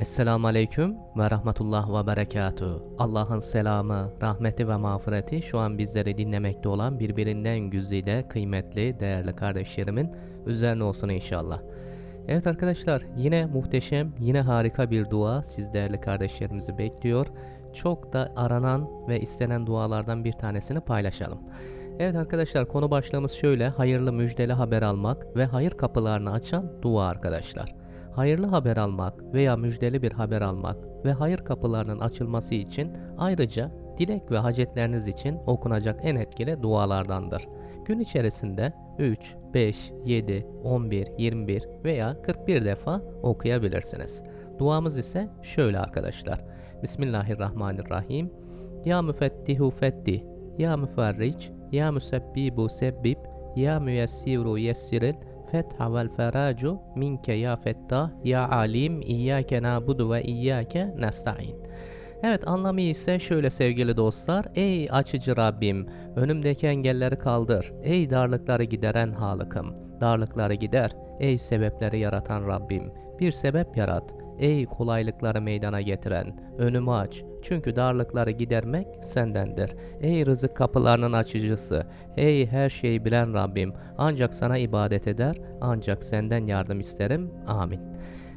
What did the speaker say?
Esselamu Aleyküm ve Rahmetullah ve Berekatuhu. Allah'ın selamı, rahmeti ve mağfireti şu an bizleri dinlemekte olan birbirinden güzide, kıymetli, değerli kardeşlerimin üzerine olsun inşallah. Evet arkadaşlar yine muhteşem, yine harika bir dua siz değerli kardeşlerimizi bekliyor. Çok da aranan ve istenen dualardan bir tanesini paylaşalım. Evet arkadaşlar konu başlığımız şöyle hayırlı müjdeli haber almak ve hayır kapılarını açan dua arkadaşlar. Hayırlı haber almak veya müjdeli bir haber almak ve hayır kapılarının açılması için ayrıca dilek ve hacetleriniz için okunacak en etkili dualardandır. Gün içerisinde 3, 5, 7, 11, 21 veya 41 defa okuyabilirsiniz. Duamız ise şöyle arkadaşlar. Bismillahirrahmanirrahim. Ya müfettihu fettih, ya müferric, ya müsebbibu sebbib, ya müyessiru yessiril, fetha vel feracu minke ya fettah, ya alim, iyyake nabudu ve iyyake nesta'in. Evet anlamı ise şöyle sevgili dostlar. Ey açıcı Rabbim, önümdeki engelleri kaldır. Ey darlıkları gideren Halık'ım, darlıkları gider. Ey sebepleri yaratan Rabbim, bir sebep yarat. Ey kolaylıkları meydana getiren, önümü aç. Çünkü darlıkları gidermek sendendir. Ey rızık kapılarının açıcısı, ey her şeyi bilen Rabbim, ancak sana ibadet eder, ancak senden yardım isterim. Amin.